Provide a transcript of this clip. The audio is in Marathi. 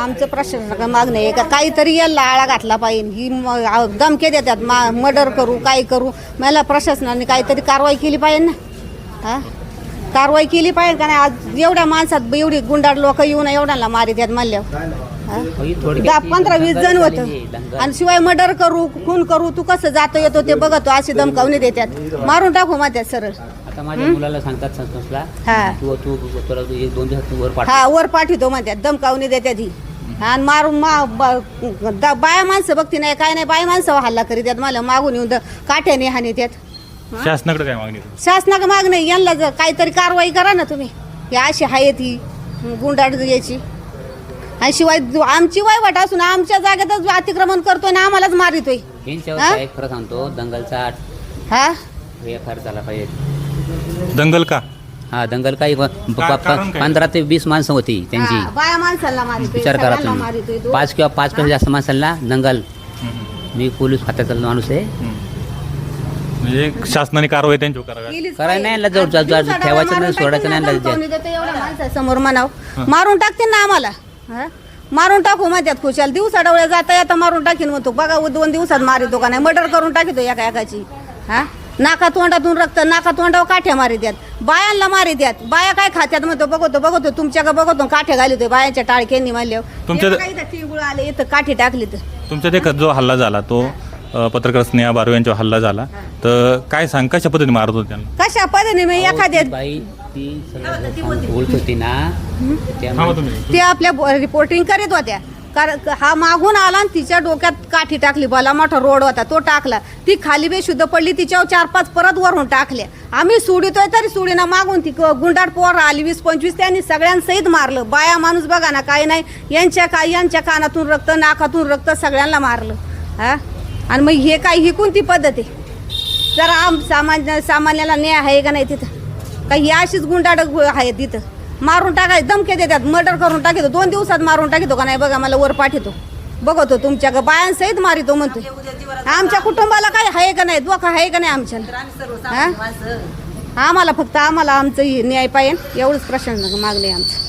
आमचं प्रशासनाकडे मागणं आहे का काहीतरी याला आळा घातला पाहिजे ही धमके देतात मा मर्डर करू काय करू मला प्रशासनाने काहीतरी कारवाई केली पाहिजे ना हा कारवाई केली पाहिजे का नाही आज एवढ्या माणसात एवढी गुंडाळ लोक येऊन एवढ्याला मारित आहेत म्हणल्यावर हा? दहा पंधरा वीस जण होतं आणि शिवाय मर्डर करू खून करू तू कसं जातो येतो ते बघतो अशी धमकावणी देतात मारून टाकू माझ्यात सरळ आता माझ्या मुलाला सांगतात हा तू तू तुला तू एक दोन दिवसात तू वर पाठव हा वर पाठवतो म्हणतात धमकावणी देतात ही आणि मारून मा ब- द- बाया माणसं बघती नाही काय नाही बाया माणसं हल्ला करीत आहेत. मला मागून येऊन द- काठ्याने हानी त्यात शासनाकडे काय मागणी? शासनाकडे माग नाही. यांना जर काहीतरी कारवाई करा ना तुम्ही. हे अशी आहे ती गुंडाळ याची. आणि शिवाय आमची वाईवाट असून आमच्या जागेतच अतिक्रमण करतोय ना आम्हालाच मारितोय. यांच्यावर हा? काय खरं सांगतो दंगलचा हा? एफ झाला पाहिजे. दंगल का? हा दंगल काही प- प- का- कारण काय? पंधरा ते वीस माणसं होती त्यांची. बाया माणसाला मारितोय विचार करा सगळ्यांना मारितोय तुम्ही तो. पाच किंवा पाच पेक्षा जास्त माणसांना दंगल. हम्म. मी पोलीस खात्याचा माणूस आहे. हम्म. म्हणजे शासनाने कारवाई त्यांच्यावर करावी केलीच करायला नाही पाहिजे. ठेवायचं नाही, मारून सोडायचं टाकतील नाही, ना, धमकावणी देते एवढ्या माणसासमोर म्हणाव. मारून टाकतील ना आम्हाला. हा? मारून टाकू म्हणतात खुशाल. दिवसा डवळ्या जाता येता मारून टाकीन म्हणतो. बघा उ- दोन दिवसात मारितो का नाही? मर्डर करून टाकितो एका एकाची. हा? नाका तोंडातून रक्त नाका तोंडावर काठ्या मारी द्यात. बायांना मारी द्यात. बाया काय खात्यात म्हणतो बघतो बघतो तुमच्या का बघतो काठ्या घालितोय बायांच्या टाळक्यांनी मारल्यावर. तुमच्या- तिळगुळ आले इथं काठी टाकली तर. तुमच्या ते जो हल्ला झाला तो अ, पत्रकार स्नेहा बारू यांच्यावर हल्ला झाला तर काय सांग कशा पद्धतीने मारत होते त्यांना? कशा पद्धतीने मी एखाद्या ती बाई ती सगळं बोलत. होती ना थांबा त्यामुळे तुम्ही. ते आपल्या रिपोर्टिंग करीत होत्या. कारण हा मागून आला आणि तिच्या डोक्यात काठी टाकली भला मोठा रोड होता तो टाकला. ती खाली बेशुद्ध पडली तिच्यावर चार पाच परत वरून टाकले. आम्ही सोडितोय तरी सुडीना मागून ती क- गुंडाट पोर आली वीस पंचवीस त्यांनी सगळ्यांसहित मारलं. बाया माणूस बघा ना काही नाही. यांच्या का यांच्या कानातून रक्त नाकातून रक्त सगळ्यांना मारलं. हा? आणि मग हे काय ही कोणती पद्धत आहे? जरा आम सामान्य सामान्याला न्याय आहे का नाही तिथं? काही अशीच गुंडाट आहे तिथं. मारून टाकाय धमके देतात मर्डर करून टाकितो. दोन दिवसात मारून टाकितो का नाही बघा मला वर पाठवतो. बघतो तुमच्या बायांसहित मारितो म्हणतो. आमच्या कुटुंबाला काय आहे का नाही धोका आहे का नाही आमच्या हा? आम्हाला फक्त आम्हाला आमचं न्याय पाहिजे. एवढंच प्रश्न मागणे आमचं.